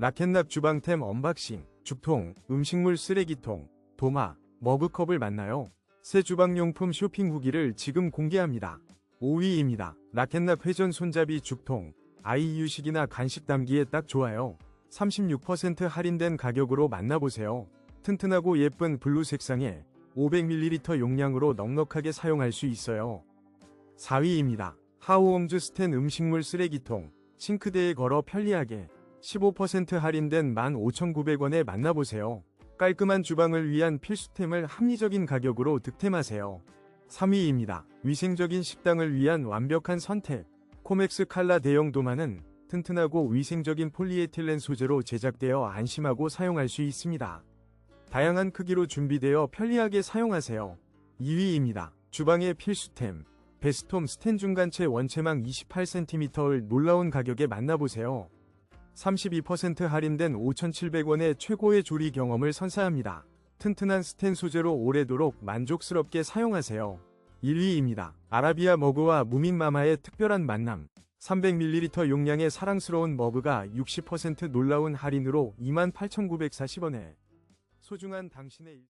라켓납 주방템 언박싱, 죽통, 음식물 쓰레기통, 도마, 머그컵을 만나요. 새 주방용품 쇼핑 후기를 지금 공개합니다. 5위입니다. 라켓납 회전 손잡이 죽통, 아이 유식이나 간식 담기에 딱 좋아요. 36% 할인된 가격으로 만나보세요. 튼튼하고 예쁜 블루 색상에 500ml 용량으로 넉넉하게 사용할 수 있어요. 4위입니다. 하우홈즈 스텐 음식물 쓰레기통, 싱크대에 걸어 편리하게 15% 할인된 15,900원에 만나보세요. 깔끔한 주방을 위한 필수템을 합리적인 가격으로 득템하세요. 3위입니다. 위생적인 식당을 위한 완벽한 선택. 코맥스 칼라 대형 도마는 튼튼하고 위생적인 폴리에틸렌 소재로 제작되어 안심하고 사용할 수 있습니다. 다양한 크기로 준비되어 편리하게 사용하세요. 2위입니다. 주방의 필수템. 베스톰 스텐 중간체 원체망 28cm를 놀라운 가격에 만나보세요. 32% 할인된 5,700원의 최고의 조리 경험을 선사합니다. 튼튼한 스텐 소재로 오래도록 만족스럽게 사용하세요. 1위입니다. 아라비아 머그와 무민마마의 특별한 만남. 300ml 용량의 사랑스러운 머그가 60% 놀라운 할인으로 28,940원에 소중한 당신의 일-